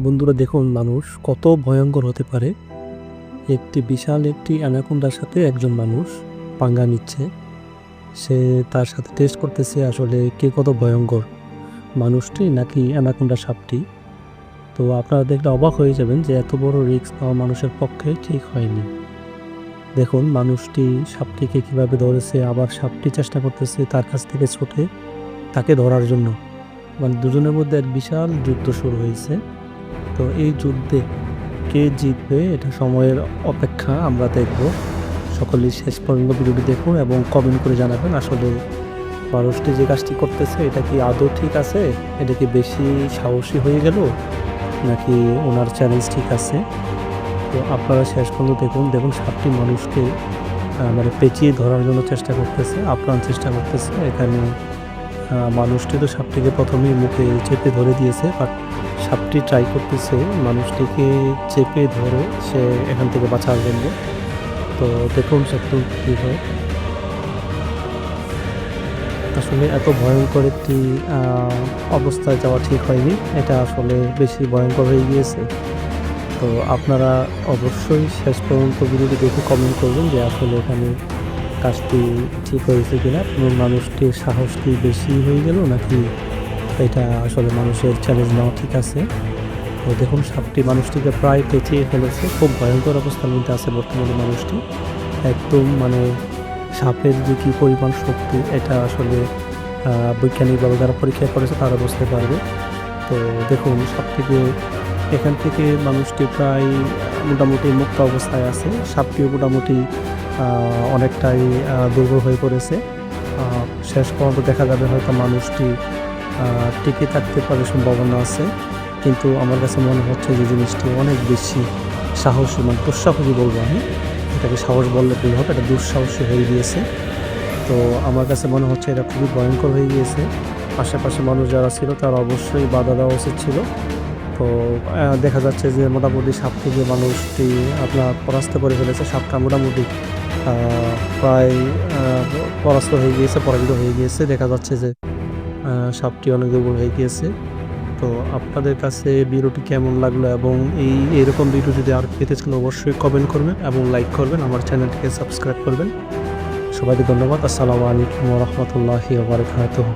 বন্ধুরা দেখুন, মানুষ কত ভয়ঙ্কর হতে পারে। একটি বিশাল একটি অ্যানাকোন্ডার সাথে একজন মানুষ পাঙ্গা নিচ্ছে। সে তার সাথে টেস্ট করতেছে আসলে কে কত ভয়ঙ্কর। মানুষটি নাকি অ্যানাকোন্ডা সাপটি? তো আপনারা দেখলে অবাক হয়ে যাবেন যে এত বড় রিস্ক পাওয়া মানুষের পক্ষে ঠিক হয়নি। দেখুন, মানুষটি সাপটিকে কীভাবে ধরেছে, আবার সাপটি চেষ্টা করতেছে তার কাছ থেকে ছোটে তাকে ধরার জন্য। মানে দুজনের মধ্যে এক বিশাল যুদ্ধ শুরু হয়েছে। তো এই যুদ্ধে কে জিতবে এটা সময়ের অপেক্ষা আমরা দেখব। সকলেই শেষ পর্যন্ত ভিডিওটি দেখুন এবং কমেন্ট করে জানাবেন আসলে মানুষটি যে কাজটি করতেছে, এটা কি আদৌ ঠিক আছে? এটা কি বেশি সাহসী হয়ে গেল? নাকি ওনার চ্যালেঞ্জ ঠিক আছে? তো আপনারা শেষ পর্যন্ত দেখুন। দেখুন সাতটি মানুষকে মানে পেঁচিয়ে ধরার জন্য চেষ্টা করতেছে, আপ্রাণ চেষ্টা করতেছে। এখানে মানুষটি তো সাপটিকে প্রথমেই মুখে চেপে ধরে দিয়েছে বাট সাপটি ট্রাই করতেছে, মানুষটিকে চেপে ধরে সে এখান থেকে বাঁচার জন্য। তো দেখুন একটু কী হয়। আসলে এত ভয়ঙ্কর একটি অবস্থায় যাওয়া ঠিক হয়নি। এটা আসলে বেশি ভয়ঙ্কর হয়ে গিয়েছে। তো আপনারা অবশ্যই শেষ পর্যন্ত ভিডিওটি দেখে কমেন্ট করবেন যে আসলে এখানে কাজটি ঠিক হয়েছে কিনা এবং মানুষটির সাহসটি বেশি হয়ে গেল নাকি এটা আসলে মানুষের চ্যালেঞ্জ নেওয়া ঠিক আছে। তো দেখুন, সাপটি মানুষটিকে প্রায় পেঁচিয়ে ফেলেছে। খুব ভয়ঙ্কর অবস্থার মধ্যে আছে বর্তমানে মানুষটি। একদম মানে সাপের যে কী পরিমাণ শক্তি, এটা আসলে বৈজ্ঞানিকভাবে যারা পরীক্ষা করেছে তারা বুঝতে পারবে। তো দেখুন সব থেকে এখান থেকে মানুষটি প্রায় মোটামুটি মুক্ত অবস্থায় আছে। সাপটিও মোটামুটি অনেকটাই দুর্বল হয়ে পড়েছে। শেষ পর্যন্ত দেখা যাবে হয়তো মানুষটি টিকে থাকতে পারে সম্ভাবনা আছে। কিন্তু আমার কাছে মনে হচ্ছে যে জিনিসটি অনেক বেশি সাহসী মানে দুঃসাহসী বলব আমি। এটাকে সাহস বললে ভুল হবে? এটা দুঃসাহসী হয়ে গিয়েছে। তো আমার কাছে মনে হচ্ছে এটা খুবই ভয়ঙ্কর হয়ে গিয়েছে। আশেপাশে মানুষ যারা ছিল তারা অবশ্যই বাধা দেওয়া উচিত ছিল। তো দেখা যাচ্ছে যে মোটামুটি সাপ থেকে মানুষটি আপনার পরাস্ত করে ফেলেছে, সাপটা মোটামুটি প্রায় পরাস্ত হয়ে গিয়েছে, পরাজিত হয়ে গিয়েছে। দেখা যাচ্ছে যে সাপটি অনেক দুর্বল হয়ে গিয়েছে। তো আপনাদের কাছে ভিডিওটি কেমন লাগল এবং এই এরকম ভিডিও যদি আর পেতে চান অবশ্যই কমেন্ট করবেন এবং লাইক করবেন, আমার চ্যানেলটিকে সাবস্ক্রাইব করবেন। সবাইকে ধন্যবাদ। আসসালামু আলাইকুম রহমতুল্লাহি বারকাতুহ।